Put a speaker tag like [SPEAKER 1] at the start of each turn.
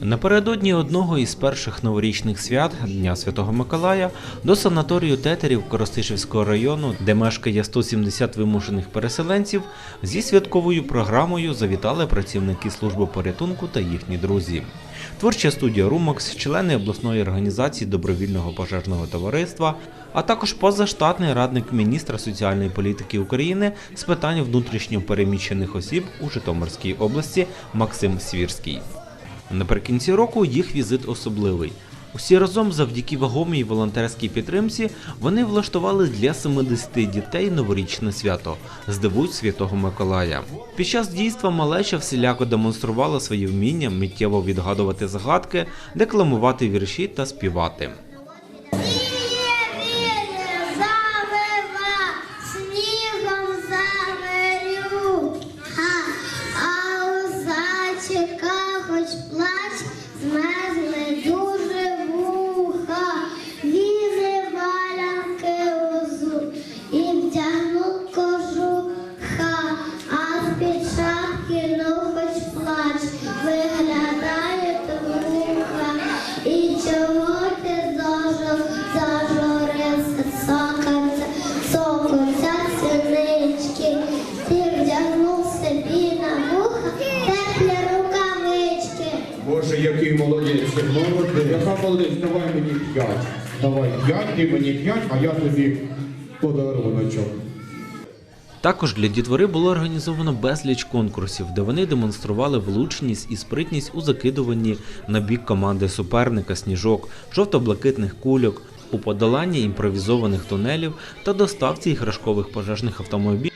[SPEAKER 1] Напередодні одного із перших новорічних свят Дня Святого Миколая до санаторію Тетерів Коростишівського району, де мешкає 170 вимушених переселенців, зі святковою програмою завітали працівники служби порятунку та їхні друзі. Творча студія Румакс, члени обласної організації добровільного пожежного товариства, а також позаштатний радник міністра соціальної політики України з питань внутрішньо переміщених осіб у Житомирській області Максим Свірський. Наприкінці року їх візит особливий. Усі разом, завдяки вагомій волонтерській підтримці, вони влаштували для 70 дітей новорічне свято Здивують Святого Миколая. Під час дійства малеча всіляко демонструвала свої вміння миттєво відгадувати загадки, декламувати вірші та співати.
[SPEAKER 2] Хоч плач, змерзли дуже вуха, візи валянки узу і вдягнув кожуха, а з-під шапки ну хоч плач, виглядає вуха, і чого ти зажив, зажурився сокольця, сокольця синички,
[SPEAKER 3] Який молодець. Молодець. Яка молодець, давай мені п'ять. Давай п'ять, ти мені п'ять, а я тобі подаруночок.
[SPEAKER 1] Також для дітвори було організовано безліч конкурсів, де вони демонстрували влучність і спритність у закидуванні на бік команди суперника сніжок, жовто-блакитних кульок, у подоланні імпровізованих тунелів та доставці іграшкових пожежних автомобілів